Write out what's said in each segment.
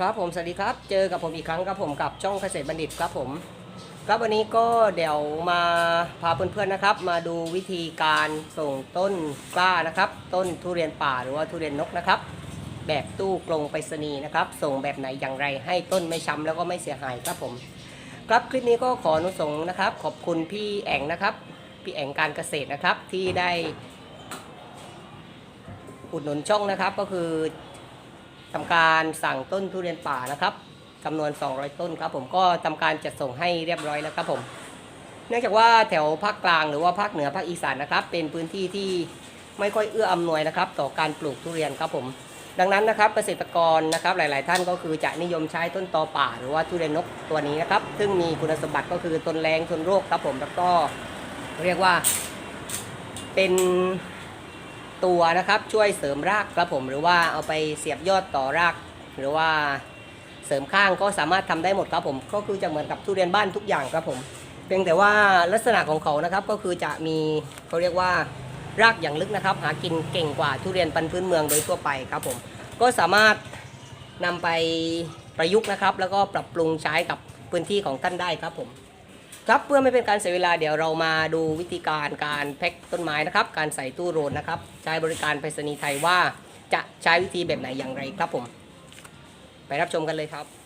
ครับผมสวัสดีครับ เจอกับผมอีกครั้งครับผมกับช่องเกษตรบัณฑิตครับผม ครับวันนี้ก็เดี๋ยวมาพาเพื่อนๆนะครับ มาดูวิธีการส่งต้นกล้านะครับ ต้นทุเรียนป่าหรือว่าทุเรียนนกนะครับ แบบตู้กลงไปรษณีย์นะครับ ส่งแบบไหนอย่างไรให้ต้นไม่ช้ำแล้วก็ไม่เสียหายครับผม ครับคลิปนี้ก็ขออนุสงส์นะครับ ขอบคุณพี่แองนะครับพี่แองการเกษตรนะครับที่ได้ อุดหนุนช่องนะครับก็คือ ทำการสั่งต้นทุเรียนป่านะครับจำนวน 200 ต้นครับ ผมก็ทำการจัดส่งให้เรียบร้อยแล้วครับผม เนื่องจากว่าแถวภาคกลางหรือว่าภาคเหนือภาคอีสานนะครับ เป็นพื้นที่ที่ไม่ค่อยเอื้ออำนวยนะครับ ต่อการปลูกทุเรียนครับผม ดังนั้นนะครับเกษตรกรนะครับหลาย ๆ ท่านก็คือจะนิยมใช้ต้นตอป่า หรือว่าทุเรียนนกตัวนี้นะครับ ซึ่งมีคุณสมบัติก็คือทนแรงทนโรคครับผมแล้วก็เรียกว่าเป็น ตัวนะครับ ช่วยเสริมรากครับผมหรือว่าเอาไปเสียบยอดต่อราก หรือว่าเสริมข้างก็สามารถทำได้หมดครับผม ก็คือจะเหมือนกับทุเรียนบ้านทุกอย่างครับผมเพียงแต่ว่าลักษณะของเขานะครับก็คือจะมีเขาเรียกว่ารากอย่างลึกนะครับ หากินเก่งกว่าทุเรียนปันพื้นเมืองโดยทั่วไปครับผมก็สามารถนำไปประยุกต์นะครับ แล้วก็ปรับปรุงใช้กับพื้นที่ของท่านได้ครับผม ครับเพื่อไม่เป็นการเสียเวลาเดี๋ยวเรามาดูวิธีการการแพ็คต้นไม้นะครับ การใส่ตู้โรนนะครับ ใช้บริการไปรษณีย์ไทยว่าจะใช้วิธีแบบไหนอย่างไรครับผม ไปรับชมกันเลยครับ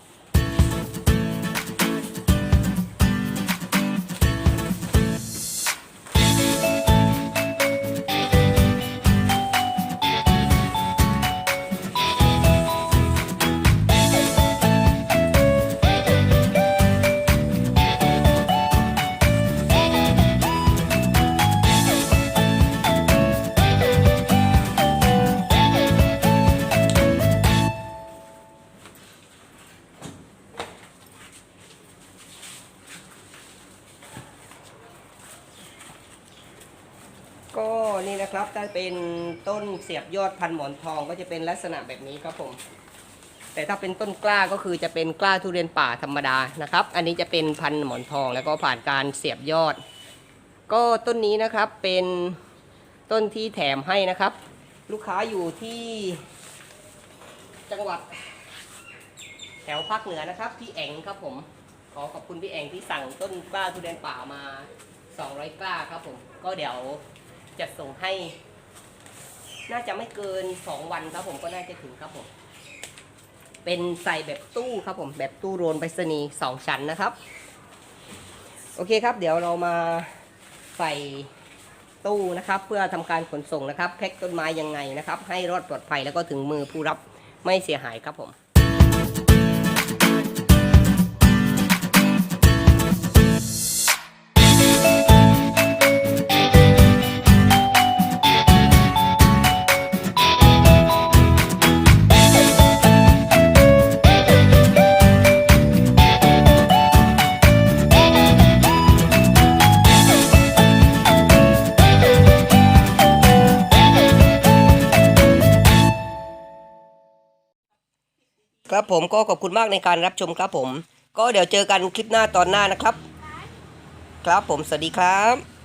ก็นี่นะครับถ้าเป็นต้นเสียบยอดพันหมอนทองก็จะเป็นลักษณะแบบนี้ครับผม แต่ถ้าเป็นต้นกล้าก็คือจะเป็นกล้าทุเรียนป่าธรรมดานะครับ อันนี้จะเป็นพันหมอนทองแล้วก็ผ่านการเสียบยอด ก็ต้นนี้นะครับเป็นต้นที่แถมให้นะครับ ลูกค้าอยู่ที่จังหวัด แถวภาคเหนือนะครับพี่แองครับผมขอขอบคุณพี่แองที่สั่งต้นกล้าทุเรียนป่ามา 200 กล้าครับผม ก็เดี๋ยว จะส่งให้ น่าจะไม่เกิน2วันครับผมก็น่าจะถึงครับผม เป็นใส่แบบตู้ครับผมแบบตู้โรนไปรษณีย์สองชั้นนะครับ โอเคครับ เดี๋ยวเรามาใส่ตู้นะครับ เพื่อทำการขนส่งนะครับ แพ็คต้นไม้ยังไงนะครับ ให้รอดปลอดภัยแล้วก็ถึงมือผู้รับไม่เสียหายครับผม ครับผมก็ขอบคุณมากในการรับชมครับผม ก็เดี๋ยวเจอกันคลิปหน้าตอนหน้านะครับ ครับผมสวัสดีครับ